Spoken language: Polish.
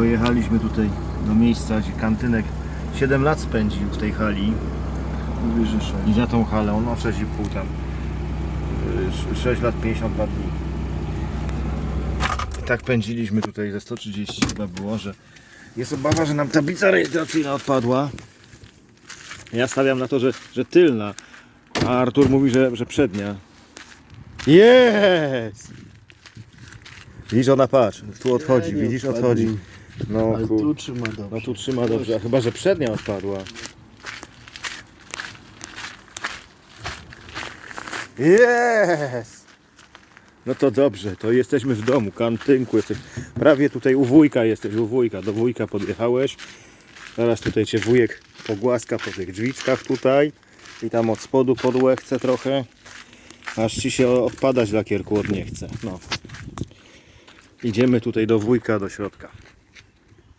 Dojechaliśmy tutaj do miejsca, gdzie kantynek 7 lat spędził w tej hali. Mówi, że sześć. I za tą halę, no 6,5 tam. Y, 6 lat 52 dni. I tak pędziliśmy tutaj ze 130 chyba było, że jest obawa, że nam tablica rejestracyjna odpadła. Ja stawiam na to, że, że tylna, a Artur mówi, że, że przednia. Jest! Widzisz, ona patrz, tu odchodzi, widzisz, odchodzi. No, Ale kur... tu trzyma dobrze. no tu trzyma dobrze, a chyba, że przednia odpadła. Jest! No to dobrze, to jesteśmy w domu, kantynku jesteś. Prawie tutaj u wujka jesteś, u wujka. Do wujka podjechałeś. Zaraz tutaj cię wujek pogłaska po tych drzwiczkach tutaj. I tam od spodu podłe chce trochę. Aż ci się odpadać lakierku od nie chce. No. Idziemy tutaj do wujka, do środka.